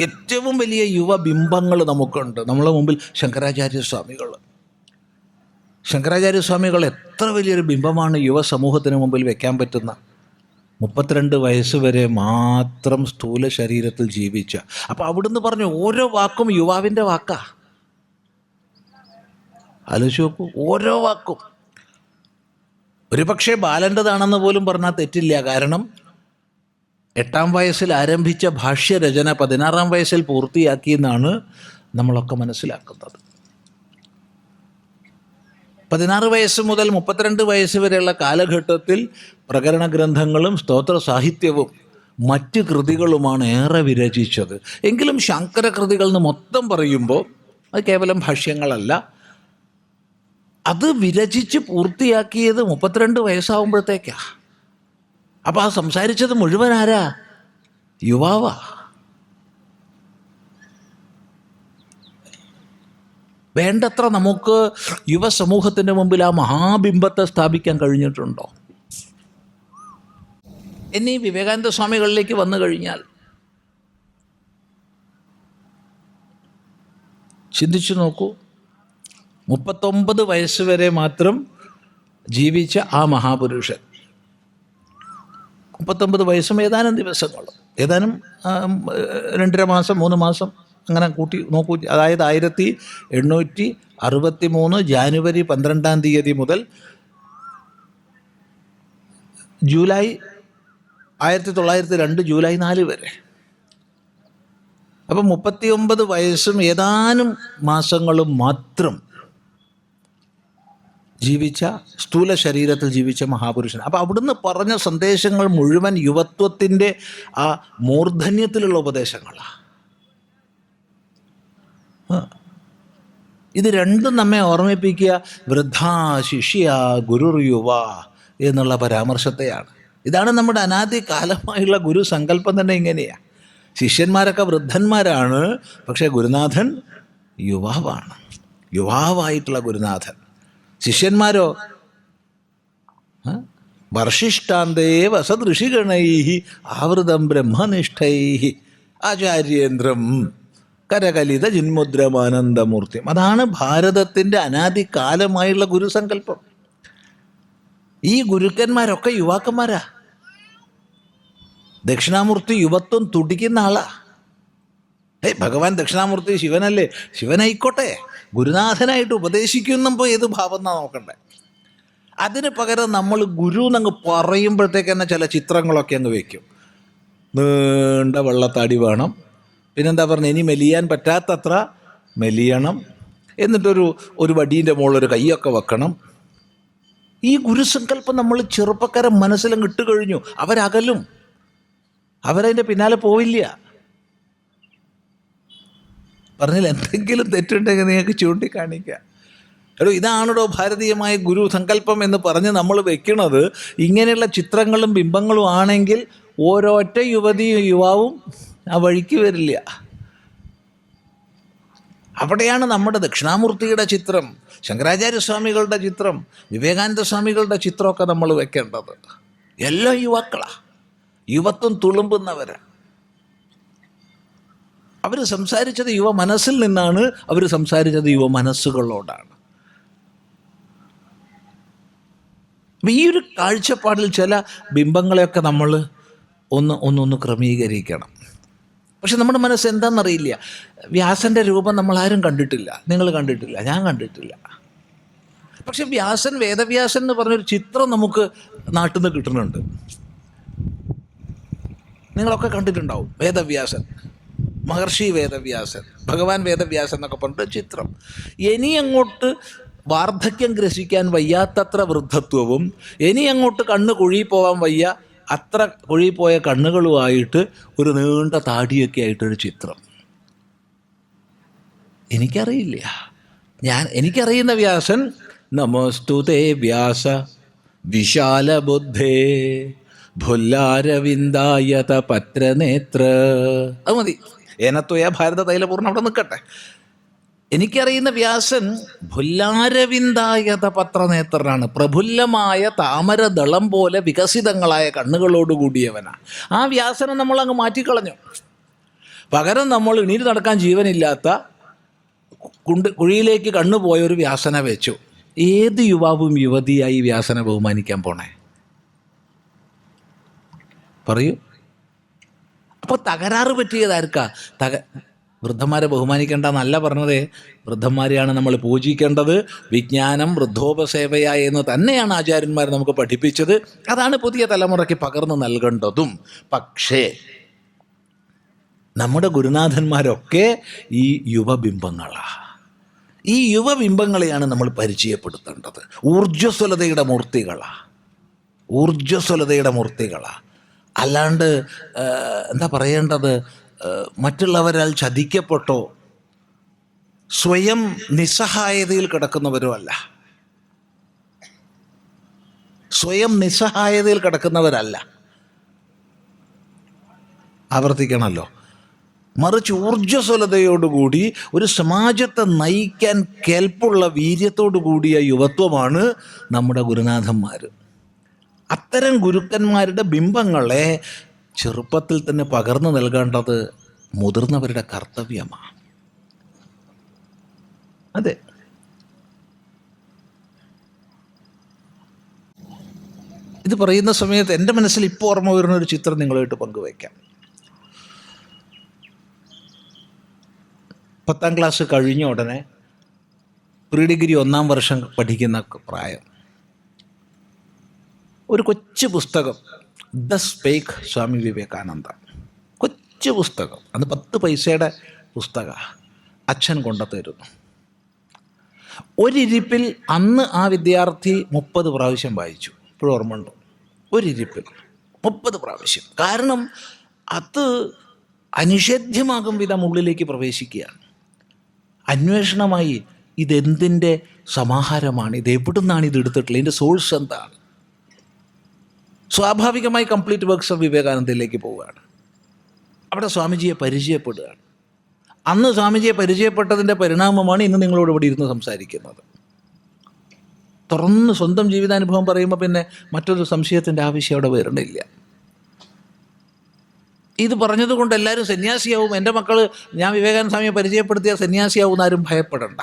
ഏറ്റവും വലിയ യുവ ബിംബങ്ങൾ നമുക്കുണ്ട്. നമ്മളെ മുമ്പിൽ ശങ്കരാചാര്യ സ്വാമികൾ ശങ്കരാചാര്യ സ്വാമികൾ എത്ര വലിയൊരു ബിംബമാണ് യുവ യുവസമൂഹത്തിന് മുമ്പിൽ വയ്ക്കാൻ പറ്റുന്ന. മുപ്പത്തിരണ്ട് വയസ്സ് വരെ മാത്രം സ്ഥൂല ശരീരത്തിൽ ജീവിച്ച. അപ്പോൾ അവിടുന്ന് പറഞ്ഞു ഓരോ വാക്കും യുവാവിന്റെ വാക്കാ. ആലോചിച്ച് നോക്കൂ ഓരോ വാക്കും. ഒരുപക്ഷെ ബാലന്റെതാണെന്ന് പോലും പറഞ്ഞാൽ തെറ്റില്ല. കാരണം എട്ടാം വയസ്സിൽ ആരംഭിച്ച ഭാഷ്യരചന പതിനാറാം വയസ്സിൽ പൂർത്തിയാക്കിയെന്നാണ് നമ്മളൊക്കെ മനസ്സിലാക്കുന്നത്. പതിനാറ് വയസ്സ് മുതൽ മുപ്പത്തിരണ്ട് വയസ്സ് വരെയുള്ള കാലഘട്ടത്തിൽ പ്രകരണ ഗ്രന്ഥങ്ങളും സ്തോത്ര സാഹിത്യവും മറ്റ് കൃതികളുമാണ് ഏറെ വിരചിച്ചത്. എങ്കിലും ശങ്കര കൃതികൾ എന്ന് മൊത്തം പറയുമ്പോൾ അത് കേവലം ഭാഷ്യങ്ങളല്ല. അത് വിരചിച്ച് പൂർത്തിയാക്കിയത് മുപ്പത്തിരണ്ട് വയസ്സാവുമ്പോഴത്തേക്കാ. അപ്പോൾ ആ സംസാരിച്ചത് മുഴുവൻ ആരാ? യുവാവാ. വേണ്ടത്ര നമുക്ക് യുവസമൂഹത്തിന്റെ മുമ്പിൽ ആ മഹാബിംബത്തെ സ്ഥാപിക്കാൻ കഴിഞ്ഞിട്ടുണ്ടോ? ഇനി വിവേകാനന്ദ സ്വാമികളിലേക്ക് വന്നു കഴിഞ്ഞാൽ ചിന്തിച്ചു നോക്കൂ മുപ്പത്തൊമ്പത് വയസ്സ് വരെ മാത്രം ജീവിച്ച ആ മഹാപുരുഷൻ. മുപ്പത്തൊമ്പത് വയസ്സും ഏതാനും ദിവസങ്ങൾ ഏതാനും രണ്ടര മാസം മൂന്ന് മാസം അങ്ങനെ കൂട്ടി നോക്കൂ. അതായത് ആയിരത്തി എണ്ണൂറ്റി അറുപത്തി മൂന്ന് ജാനുവരി പന്ത്രണ്ടാം തീയതി മുതൽ ജൂലൈ ആയിരത്തി തൊള്ളായിരത്തി രണ്ട് ജൂലൈ നാല് വരെ. അപ്പം മുപ്പത്തിയൊമ്പത് വയസ്സും ഏതാനും മാസങ്ങളും മാത്രം ജീവിച്ച സ്ഥൂല ശരീരത്തിൽ ജീവിച്ച മഹാപുരുഷൻ. അപ്പോൾ അവിടുന്ന് പറഞ്ഞ സന്ദേശങ്ങൾ മുഴുവൻ യുവത്വത്തിന്റെ ആ മൂർധന്യത്തിലുള്ള ഉപദേശങ്ങളാണ് ഇത് രണ്ടും നമ്മെ ഓർമ്മിപ്പിക്കുക വൃദ്ധാ ശിഷ്യ ഗുരുർ യുവ എന്നുള്ള പരാമർശത്തെയാണ്. ഇതാണ് നമ്മുടെ അനാദി കാലമായുള്ള ഗുരു സങ്കല്പം തന്നെ ഇങ്ങനെയാണ് ശിഷ്യന്മാരൊക്കെ വൃദ്ധന്മാരാണ് പക്ഷേ ഗുരുനാഥൻ യുവാവാണ്. യുവാവായിട്ടുള്ള ഗുരുനാഥൻ. ശിഷ്യന്മാരോ? വർഷിഷ്ടാന്തേ വസദൃഷിഗണൈ ആവൃതം ബ്രഹ്മനിഷ്ഠൈ ആചാര്യേന്ദ്രം കരകലിത ജിന്മുദ്രമാനന്ദമൂർത്തി അതാണ് ഭാരതത്തിന്റെ അനാദികാലമായുള്ള ഗുരുസങ്കല്പം. ഈ ഗുരുക്കന്മാരൊക്കെ യുവാക്കന്മാരാ. ദക്ഷിണാമൂർത്തി യുവത്വം തുടിക്കുന്ന ആളാ. ഏയ് ഭഗവാൻ ദക്ഷിണാമൂർത്തി ശിവനല്ലേ? ശിവനായിക്കോട്ടെ. ഗുരുനാഥനായിട്ട് ഉപദേശിക്കുമ്പോൾ ഏത് ഭാവം എന്നാ നോക്കണ്ടേ? അതിന് പകരം നമ്മൾ ഗുരു എന്നങ്ങ് പറയുമ്പോഴത്തേക്ക് തന്നെ ചില ചിത്രങ്ങളൊക്കെ അങ്ങ് വയ്ക്കും നീണ്ട വെള്ളത്താടി വേണം. പിന്നെന്താ പറഞ്ഞ? ഇനി മെലിയാൻ പറ്റാത്തത്ര മെലിയണം. എന്നിട്ടൊരു ഒരു വടീന്റെ മുകളിലൊരു കൈയൊക്കെ വെക്കണം. ഈ ഗുരുസങ്കല്പം നമ്മൾ ചെറുപ്പക്കാരെ മനസ്സിലും ഇട്ട് കഴിഞ്ഞു. അവരകലും. അവരതിന്റെ പിന്നാലെ പോവില്ല. പറഞ്ഞാൽ എന്തെങ്കിലും തെറ്റുണ്ടെങ്കിൽ നിങ്ങൾക്ക് ചൂണ്ടിക്കാണിക്കുക എടോ ഇതാണല്ലോ ഭാരതീയമായ ഗുരു സങ്കല്പം എന്ന് പറഞ്ഞ് നമ്മൾ വെക്കുന്നത് ഇങ്ങനെയുള്ള ചിത്രങ്ങളും ബിംബങ്ങളും ആണെങ്കിൽ ഓരോറ്റ യുവതിയും യുവാവും ആ വഴിക്ക് വരില്ല. അവിടെയാണ് നമ്മുടെ ദക്ഷിണാമൂർത്തിയുടെ ചിത്രം ശങ്കരാചാര്യ സ്വാമികളുടെ ചിത്രം വിവേകാനന്ദ സ്വാമികളുടെ ചിത്രമൊക്കെ നമ്മൾ വെക്കേണ്ടത്. എല്ലാം യുവാക്കളാണ് യുവത്വം തുളുമ്പുന്നവരാ. അവർ സംസാരിച്ചത് യുവ മനസ്സിൽ നിന്നാണ് അവർ സംസാരിച്ചത് യുവ മനസ്സുകളോടാണ്. അപ്പം ഈ ഒരു കാഴ്ചപ്പാടിൽ ചില ബിംബങ്ങളെയൊക്കെ നമ്മൾ ഒന്ന് ഒന്നൊന്ന് ക്രമീകരിക്കണം. പക്ഷെ നമ്മുടെ മനസ്സ് എന്താണെന്നറിയില്ല വ്യാസന്റെ രൂപം നമ്മൾ ആരും കണ്ടിട്ടില്ല. നിങ്ങൾ കണ്ടിട്ടില്ല. ഞാൻ കണ്ടിട്ടില്ല. പക്ഷെ വ്യാസൻ വേദവ്യാസൻ എന്ന് പറഞ്ഞൊരു ചിത്രം നമുക്ക് നാട്ടിൽ നിന്ന് കിട്ടുന്നുണ്ട്. നിങ്ങളൊക്കെ കണ്ടിട്ടുണ്ടാവും. വേദവ്യാസൻ. മഹർഷി വേദവ്യാസൻ ഭഗവാൻ വേദവ്യാസൻ എന്നൊക്കെ പറഞ്ഞിട്ട് ചിത്രം. ഇനി അങ്ങോട്ട് വാർദ്ധക്യം ഗ്രസിക്കാൻ വയ്യാത്തത്ര വൃദ്ധത്വവും ഇനി അങ്ങോട്ട് കണ്ണ് കുഴി പോകാൻ വയ്യ അത്ര കുഴി പോയ കണ്ണുകളുമായിട്ട് ഒരു നീണ്ട താടിയൊക്കെ ആയിട്ടൊരു ചിത്രം. എനിക്കറിയില്ല. ഞാൻ എനിക്കറിയുന്ന വ്യാസൻ നമോസ്തുതേ വ്യാസ വിശാല ബുദ്ധേ ഭുല്ലാരവിന്ദായത പത്രനേത്ര അത് മതി. ഏനത്വയ ഭാരത തൈലപൂർണം അവിടെ നിൽക്കട്ടെ. എനിക്കറിയുന്ന വ്യാസൻ ഭുല്ലാരവിന്ദായത പത്രനേത്രനാണ് പ്രഫുല്ലമായ താമരദളം പോലെ വികസിതങ്ങളായ കണ്ണുകളോട് കൂടിയവനാണ് ആ വ്യാസനെ നമ്മൾ അങ്ങ് മാറ്റിക്കളഞ്ഞു. പകരം നമ്മൾ ഇണീര് നടക്കാൻ ജീവനില്ലാത്ത കുണ്ട് കുഴിയിലേക്ക് കണ്ണുപോയ ഒരു വ്യാസനെ വെച്ചു. ഏത് യുവാവും യുവതിയായി വ്യാസനെ ബഹുമാനിക്കാൻ പോണേ? പറയൂ. അപ്പോൾ തകരാറ് പറ്റിയതായിരിക്കാ തക വൃദ്ധന്മാരെ ബഹുമാനിക്കേണ്ട എന്നല്ല പറഞ്ഞത്. വൃദ്ധന്മാരെയാണ് നമ്മൾ പൂജിക്കേണ്ടത്. വിജ്ഞാനം വൃദ്ധോപസേവയ എന്ന് തന്നെയാണ് ആചാര്യന്മാർ നമുക്ക് പഠിപ്പിച്ചത്. അതാണ് പുതിയ തലമുറയ്ക്ക് പകർന്നു നൽകേണ്ടതും. പക്ഷേ നമ്മുടെ ഗുരുനാഥന്മാരൊക്കെ ഈ യുവബിംബങ്ങളാണ് ഈ യുവബിംബങ്ങളെയാണ് നമ്മൾ പരിചയപ്പെടുത്തേണ്ടത്. ഊർജസ്വലതയുടെ മൂർത്തികളാണ് ഊർജസ്വലതയുടെ മൂർത്തികളാണ് അല്ലാണ്ട് എന്താ പറയേണ്ടത്? മറ്റുള്ളവരാൽ ചതിക്കപ്പെട്ടോ? സ്വയം നിസ്സഹായതയിൽ കിടക്കുന്നവരോ അല്ല സ്വയം നിസ്സഹായതയിൽ കിടക്കുന്നവരല്ല. ആവർത്തിക്കണമല്ലോ മറിച്ച് ഊർജസ്വലതയോടുകൂടി ഒരു സമാജത്തെ നയിക്കാൻ കേൾപ്പുള്ള വീര്യത്തോടു കൂടിയ യുവത്വമാണ് നമ്മുടെ ഗുരുനാഥന്മാർ അത്തരം ഗുരുക്കന്മാരുടെ ബിംബങ്ങളെ ചെറുപ്പത്തിൽ തന്നെ പകർന്നു നൽകേണ്ടത് മുതിർന്നവരുടെ കർത്തവ്യമാണ്. അതെ. ഇത് പറയുന്ന സമയത്ത് എന്റെ മനസ്സിൽ ഇപ്പോൾ ഓർമ്മ വരുന്ന ഒരു ചിത്രം നിങ്ങളുമായിട്ട് പങ്കുവയ്ക്കാം. പത്താം ക്ലാസ് കഴിഞ്ഞ ഉടനെ പ്രീ ഡിഗ്രി ഒന്നാം വർഷം പഠിക്കുന്ന പ്രായം. ഒരു കൊച്ചു പുസ്തകം ദ സ്പേക്ക് സ്വാമി വിവേകാനന്ദ. കൊച്ചു പുസ്തകം. അന്ന് പത്ത് പൈസയുടെ പുസ്തക. അച്ഛൻ കൊണ്ടുത്തരുന്നു ഒരിരിപ്പിൽ അന്ന് ആ വിദ്യാർത്ഥി മുപ്പത് പ്രാവശ്യം വായിച്ചു. ഇപ്പോഴും ഓർമ്മയുണ്ട് ഒരിരിപ്പിൽ മുപ്പത് പ്രാവശ്യം. കാരണം അത് അനിഷേധ്യമാകും വിധം ഉള്ളിലേക്ക് പ്രവേശിക്കുകയാണ്. അന്വേഷണമായി ഇതെന്തിന്റെ സമാഹാരമാണ്? ഇത് എവിടുന്നാണ് ഇത് എടുത്തിട്ടുള്ളത്? ഇതിന്റെ സോഴ്സ് എന്താണ്? സ്വാഭാവികമായി കംപ്ലീറ്റ് വർക്ക്സ് ഓഫ് വിവേകാനന്ദയിലേക്ക് പോവുകയാണ്. അവിടെ സ്വാമിജിയെ പരിചയപ്പെടുകയാണ്. അന്ന് സ്വാമിജിയെ പരിചയപ്പെട്ടതിന്റെ പരിണാമമാണ് ഇന്ന് നിങ്ങളോട് ഇവിടെ ഇരുന്ന് സംസാരിക്കുന്നത്. തുറന്ന് സ്വന്തം ജീവിതാനുഭവം പറയുമ്പോൾ പിന്നെ മറ്റൊരു സംശയത്തിന്റെ ആവശ്യം അവിടെ വരണില്ല. ഇത് പറഞ്ഞതുകൊണ്ട് എല്ലാവരും സന്യാസിയാവും. എന്റെ മക്കൾ ഞാൻ വിവേകാനന്ദ സ്വാമിയെ പരിചയപ്പെടുത്തിയ സന്യാസിയാവും എന്നാരും ഭയപ്പെടണ്ട.